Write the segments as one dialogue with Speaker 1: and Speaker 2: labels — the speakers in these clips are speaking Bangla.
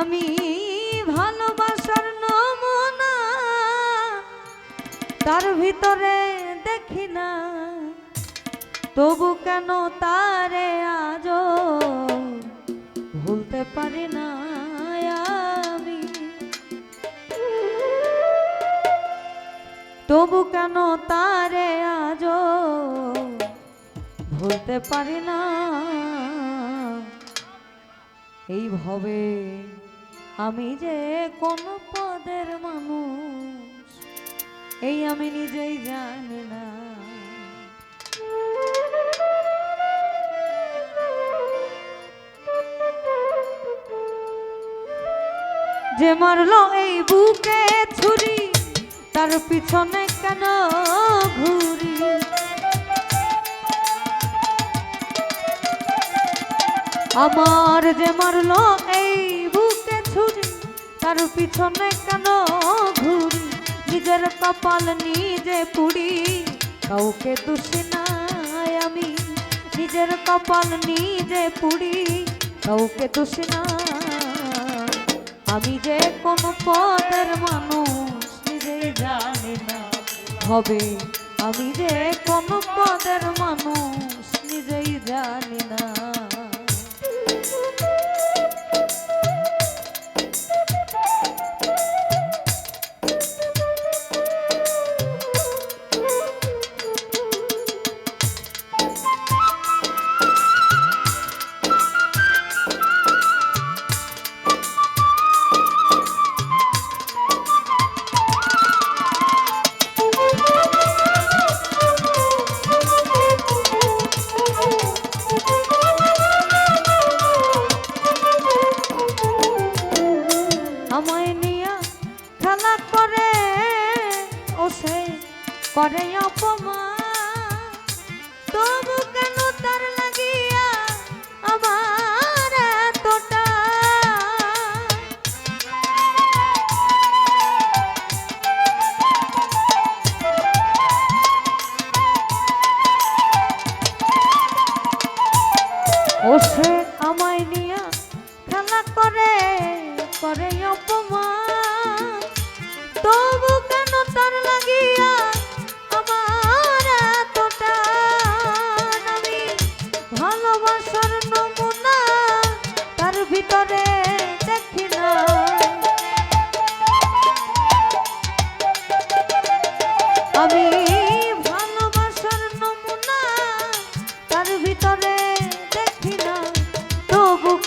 Speaker 1: আমি ভালোবাসার নমুনা, তার ভিতরে দেখি না। তবু কেন তারে আজ ভুলতে পারি না আমি? তবু কেন তারে আজ ভুলতে পারি না? এইভাবে আমি যে কোন পদের মানুষ, এই আমি নিজেই জানি না। যে মারলো এই বুকে ছুরি, তার পিছনে কেন ঘুরি? আমার যে মারলো তার পিছনে কেন ঘুরি? নিজের কপাল নিজে পুড়ি কাউকে দোষী নাই আমি, নিজের কপাল নিজে পুড়ি কাউকে দোষী না আমি যে কোন পদের মানুষ, নিজে জানি না। হবে, আমি যে কোন পদের মানুষ, নিজেই জানি না। আমায় নিয়া খেলা করে করে অপমান। তবু কেন তার লাগিয়া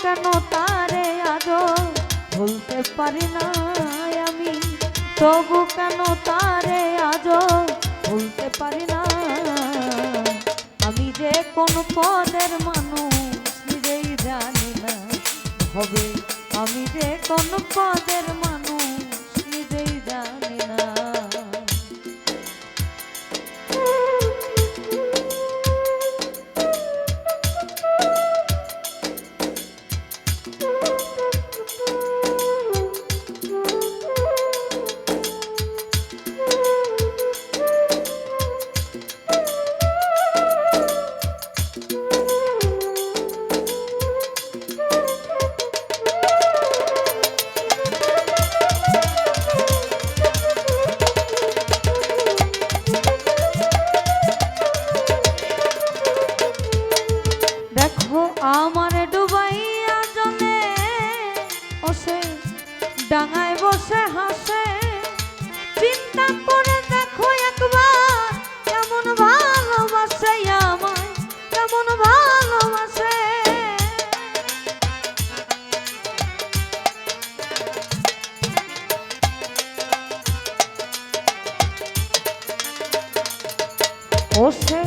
Speaker 1: কেন তারে আজও ভুলতে পারি না আমি। তবু কেন তারে আজও ভুলতে পারি না। আমি যে কোন পদের মানুষ, নিজেই জানি না। হবে, আমি যে কোন পদের মানুষ আমার ডুবাইয়া জলে বসে, ডাঙায় বসে হাসে। চিন্তা করে দেখো একবার কেমন ভালোবাসে আমায়, কেমন ভালোবাসে। বসে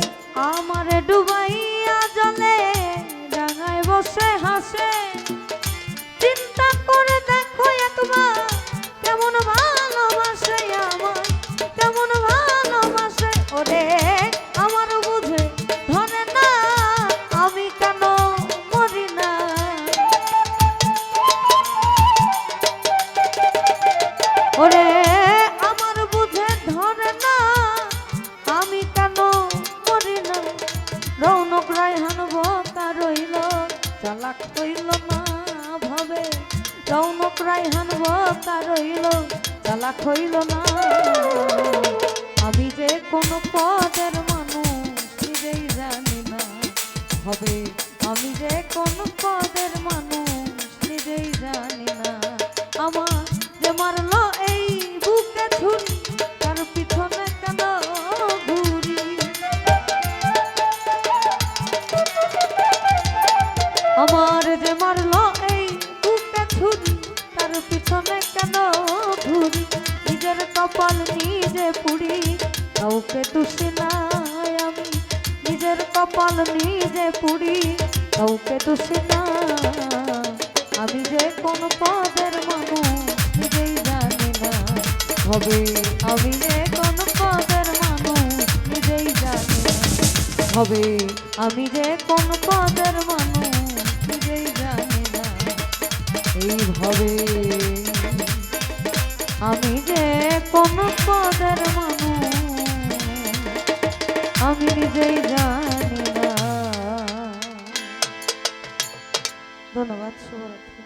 Speaker 1: আমার ডুবাইয়া বসে হাসে। চালাক কইল না ভাবে রৌন প্রায় হানব তার রইল চালাক হইল না আমি যে কোন পদের মানুষ নিজেই জানি না। হবে আমি যে কোন পদ পিছনে কেন ঘুরি? নিজের কপাল নিজে পুড়ি কাউকে দোষী নাই আমি। নিজের কপাল নিজে পুড়ি কাউকে দোষী না আমি যে কোন পদের মানুষ, নিজেই জানি না। হবে আমি যে কোন পদের মানুষ, নিজেই জানি না। হবে আমি যে কোন পদের মানুষ, নিজেই জানি না। এইভাবে আমি যে কোন পদের মানুষ আমি নিজেই জানি না। ধন্যবাদ শুভরাত্রি।